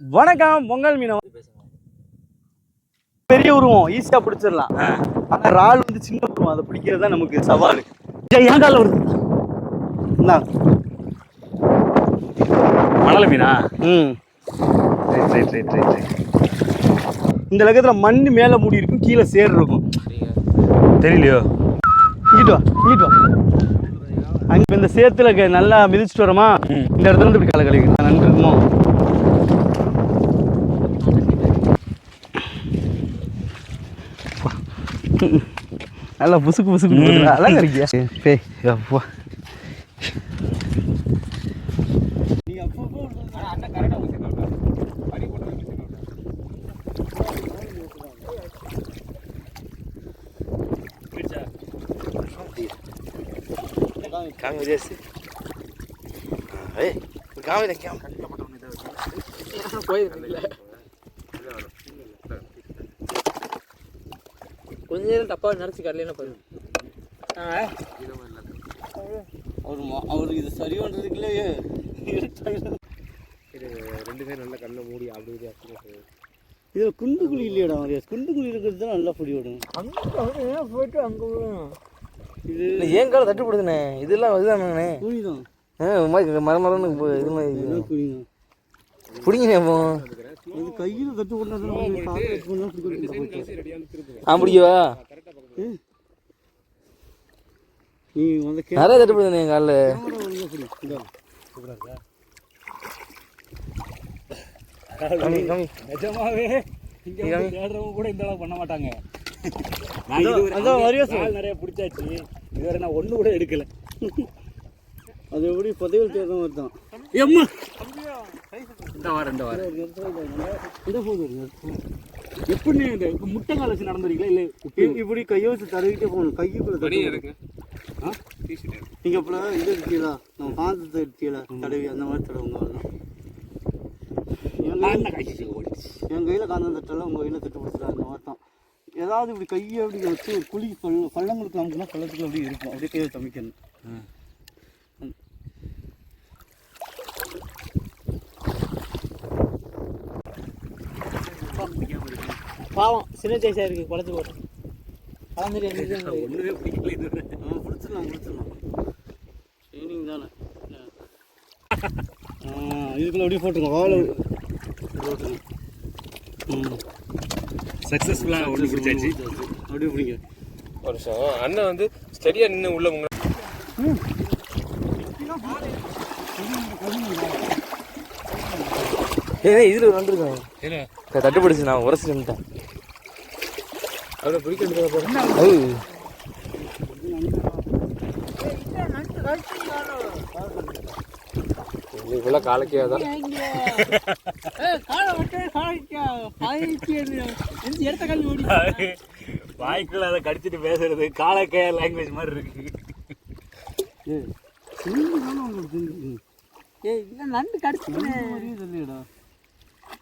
வணக்கம் பொங்கல் மீனம் பெரிய உருவம் ஈஸியா பிடிச்சிடலாம். ஆனா இறால் வந்து சின்ன உருவம் அதை பிடிக்கிறது தான் நமக்கு சவால். ஏய், என் காலில் வருது. மணல மீனா? ம். Right right right right right இந்த லக்கத்துல மண் மேல மூடி இருக்கும் கீழே சேர் இருக்கும். தெரியலையோ? இங்கிட்டு வா இங்கிட்டு வா. அங்க இந்த சேத்துல நல்லா மிதிச்சுட்டு வரோமா. இந்த இடத்துல இருந்து இப்படி காலை கழிக்கலாம் நன்றி இருக்குமோ நல்லா புசுக்கு புசுக்கு போகுதுடா. அழகா இருக்கியா? பே அப்பா காமி விஜயசி ஏய் காமி கேம் கொஞ்ச நேரம் தப்பா நினைச்சு கடலையில போயிடும் அவர் அவருக்கு இது சரி பண்ணுறதுக்குள்ளே ரெண்டு பேரும் நல்ல கண்ணை மூடி அப்படி இதில் குண்டு குழி இல்லையடா மரியா குண்டு குழி இருக்கிறது தான் நல்லா பொடி விடும் அங்க போயிட்டு அங்க. இது ஏன் கால தட்டுப்படுதுண்ணே இதெல்லாம் இதுதானே குழி தான் மர மரம்னு போ- இது மாதிரி தான் பிடிங்கண்ணே அப்போ இது கையில் தட்டு கொண்டாந்து பிடிக்கவா நீ வந்து நிறைய என் காலில் நிஜமாவே இங்க தேடுறவங்க கூட இந்த அளவு பண்ண மாட்டாங்க. நிறைய பிடிச்சாச்சு. இதுவரை நான் ஒண்ணு கூட எடுக்கல. அது எப்படி மாதிரி தான். எம்மா! இந்த வாரம் இந்த வாரம். இந்த போது எப்படி இந்த முட்டை கால வச்சு நடந்துறீங்களா? இல்ல இப்படி? கையை வச்சு தடவிட்டே போகணும். கைக்குள்ள தட்டு நீங்க அப்பல இது இருக்கீங்களா நம்ம காந்தத்தை இருக்கீங்களா தடவி அந்த மாதிரி தடவுங்க அவ்வளவுதான். என் நான் கையில- காந்தம் தட்டல உங்க கையில தட்டு பிடிச்சல அந்த மாதிரி தான். ஏதாவது இப்படி கையை அப்படி வச்சு குழி பள்ள பள்ளங்களுக்கு நமக்குனா பள்ளத்துக்கு அப்படி இருக்கும். அப்படியே கையை சமைக்கணும் பாவம் சின்ன சைஸா இருக்கு குழச்சி போட்டு கலந்துட்டு ஒண்ணுமே பிடிக்கல ஆ பிடிச்சிடலாம் பிடிச்சிடலாம் ட்ரைனிங் தானே? ஆ இதுக்குள்ள அப்படியே போட்டுருங்க போட்டுருங்க ம். சக்சஸ்ஃபுல்லா ஒண்ணு பிடிச்சாச்சு அப்படியே பிடிங்க ஒரு நிமிஷம் அண்ணன் வந்து ஸ்டெடியா நின்று உள்ள முங்க ஏய் இதுல ஒரு இல்ல தட்டுப்படுச்சு நான் உரசி நின்ட்டேன் இவ்வளோ காலக்கே தான் வாய்க்குள்ள அதை கடிச்சிட்டு பேசுறது காலக்கைய லாங்குவேஜ் மாதிரி இருக்கு. ஏய் நண்டு கடிச்சு தெரியலடா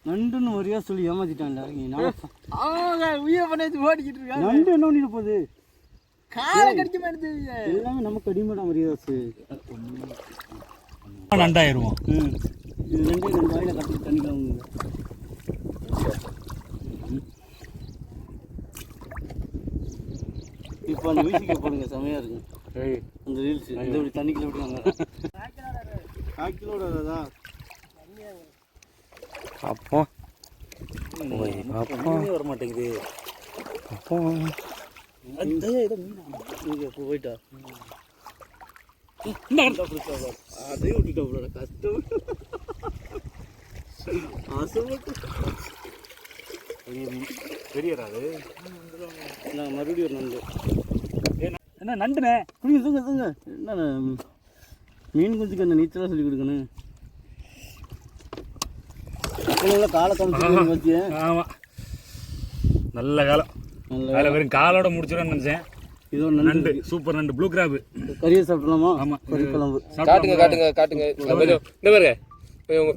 நண்டுன்னு வரியா சொல்லி ஏமாத்திட்டான்ல நீ நான் உயிரை பண்ணி ஓடிக்கிட்டு இருக்காங்க. நண்டு என்ன பண்ணிட்டு போகுது? காலை கடிக்க மாட்டேது எல்லாமே நமக்கு அடிமடா மரியாதாசு நண்டாயிருவோம். ம் இது ரெண்டு ரெண்டு வாயில கட்டி தண்ணி கலங்குங்க இப்போ அந்த மியூசிக்கை போடுங்க செமையா இருக்கும். அந்த ரீல்ஸ் இந்த இப்படி தண்ணிக்குள்ள விடுவாங்க கால் கிலோட அதா அப்போ ஓய் அப்போ வர மாட்டேங்குது இப்போ போயிட்டா அதையும் விட்டுட்டா அவளோட கஷ்டம். ஆசைப்பட்டு பெரியராது நான் மறுபடியும் ஒரு நண்டு. என்ன குடிங்க தூங்க தூங்க. என்ன மீன் குஞ்சுக்கு அந்த நீச்சலாக சொல்லி கொடுக்கணும்? இப்போலாம் காலை காமிச்சு பார்த்தியா ஆமா. நல்ல காலம் நல்ல அதில் வெறும் காலோட முடிச்சிடும்னு நினைச்சேன். இது ஒரு நண்டு. சூப்பர் நண்டு. Blue crab. கறியை சாப்பிடலாமா? ஆமா. கறி குழம்பு. காட்டுங்க காட்டுங்க காட்டுங்க. இந்த பாருங்க. உங்க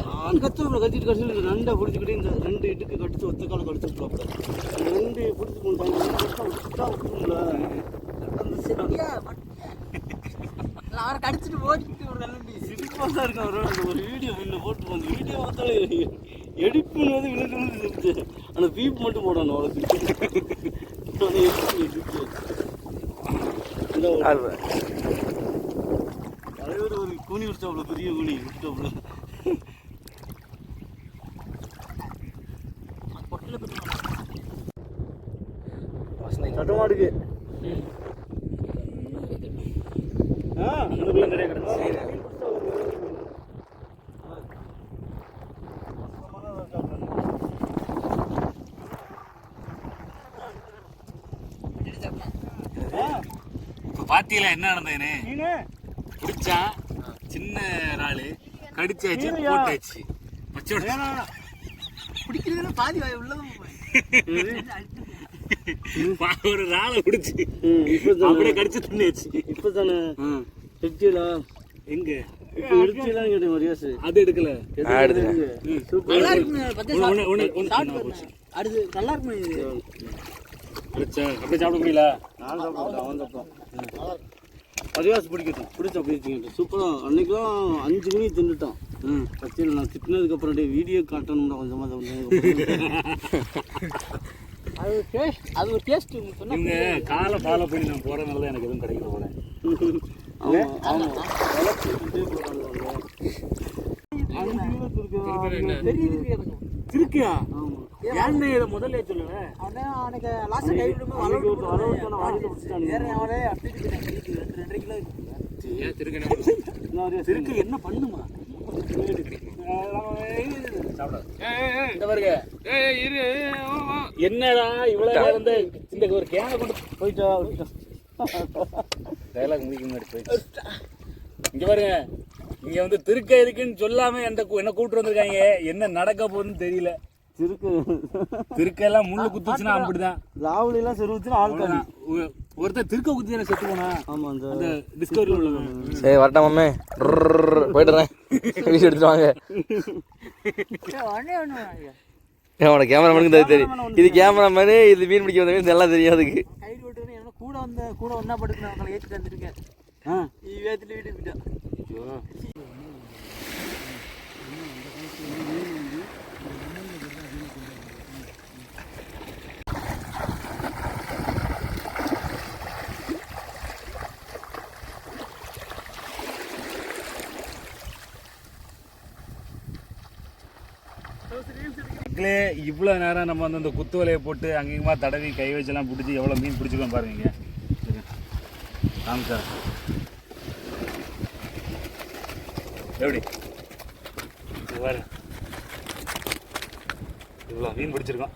யான் கத்துறோம் கத்திட்டு கடிச்சிட்டு நண்டை பிடிச்சிக்கிட்டு இந்த ரெண்டு இடுக்கு கடிச்சு ஒத்த காலம் கடிச்சு ரெண்டு பிடிச்சி விட்டுருங்களா அவரை கடிச்சிட்டு ஓடிக்கிட்டு ஒரு நல்ல பாஸாக இருக்கும் அவரோட அந்த ஒரு வீடியோ முன்ன போட்டு அந்த வீடியோ பார்த்தாலே எடிட் பண்ணுவது விழுந்து விழுந்து இருந்துச்சு அந்த பீப் மட்டும் போடணும் ஒரு தலைவர் ஒரு கூனி விட்டாப்புல பெரிய கூனி விட்டாப்புல சட்டமாடுக்கு ஆ அங்கக்குள்ள நிறைய கிடக்கு இப்போ பார்த்தீங்களா என்ன நடந்ததுன்னு? நீனு பிடிச்சா சின்ன இறாலு கடிச்சாச்சு? போட்டாச்சு. பிடிக்கிறதுல பாதி வாய் உள்ளதும் ஒரு இறாலை பிடிச்சி அப்படியே கடிச்சு தின்னாச்சு இப்போ தானே. எடுத்தீங்களா எங்க? இப்போ எடுத்தீங்களான்னு கேட்டேன் மரியாஸ் அது எடுக்கல. சூப்பர் நல்லா பாருங்க. அடுத்து நல்லா அப்படியே சாப்பிட முடியல? நான் சாப்பிட்டேன் அவன் சாப்பிட்டான். மரியாஸ் பிடிக்கட்டும். பிடிச்ச பிடிச்சிக்கிட்டேன் சூப்பராக அன்னைக்கெல்லாம் அஞ்சு மணி தின்னுட்டான். ம். கட்சியில் நான் திட்டினதுக்கு அப்புறம் டே வீடியோ காட்டணும்னா கொஞ்சமாக அது ஒரு டேஸ்ட் அது ஒரு டேஸ்ட் சொன்னா இவங்க காலை ஃபாலோ பண்ணி நான் போறதுனால தான் எனக்கு எதுவும் கிடைக்கல போல. ஆமாம் ஆமாம் வளர்த்துக்கிட்டே போகிறாங்க அஞ்சு கிலோ இருக்கு தெரியுது எனக்கு. திருக்கியா? ஆமாம் ஏன்னு இதை முதல்ல சொல்லுவேன் அதான் அவனுக்கு லாஸ்ட் கை விடுமே ஒரு அளவுக்கான வாங்கிட்டு பிடிச்சிட்டானுங்க. வேற அவனே அப்படியே ரெண்டு ரெண்டரை கிலோ இருக்கு திருக்கு என்ன பண்ணுமா? இந்த பாருங்க. ஏய் இரு என்னடா இவ்வளவு நேரம் வந்து இந்த ஒரு கேனை கொண்டு போயிட்டா. டைலாக் முடிக்க முன்னாடி போயிடுச்சு இங்க பாருங்க. இங்க வந்து திருக்க இருக்குன்னு சொல்லாம எந்த என்ன கூப்பிட்டு வந்திருக்காங்க. என்ன நடக்க போகுதுன்னு தெரியல. திருக்கு. திருக்க எல்லாம் முள்ளு குத்துச்சுன்னா அப்படிதான். லாவலிலாம் செருவுச்சுன்னா ஆள் காலி. ஒ- ஒருத்தன் திருக்க குத்தி தானே செத்து போனா? ஆமாம் அந்த டிஸ்கவரி உள்ளவன் சரி வரட்டா வீடியோ எடுத்துட்டு வாங்க. உனக்கு கேமராமேனுக்கு தான் தெரியும். இது கேமராமேனு இது மீன் பிடிக்க வந்தவங்க நல்லா தெரியும் அதுக்கு கூட வந்த கூட ஒன்றா படுக்கணும் அவங்களை ஏற்றிட்டு வந்துருக்கேன். ஆ. ஏற்றிட்டு வீட்டுக்கு போயிட்டான். இவ்வளோ நேரம் நம்ம வந்து இந்த குத்து வலையை போட்டு அங்கேயுமா தடவி கை வச்செல்லாம் பிடிச்சி எவ்வளோ மீன் பிடிச்சிருக்கோம் பாருங்க. இங்க. காமிச்சா எப்படி? இங்க பாரு இவ்வளோ மீன் பிடிச்சிருக்கோம்.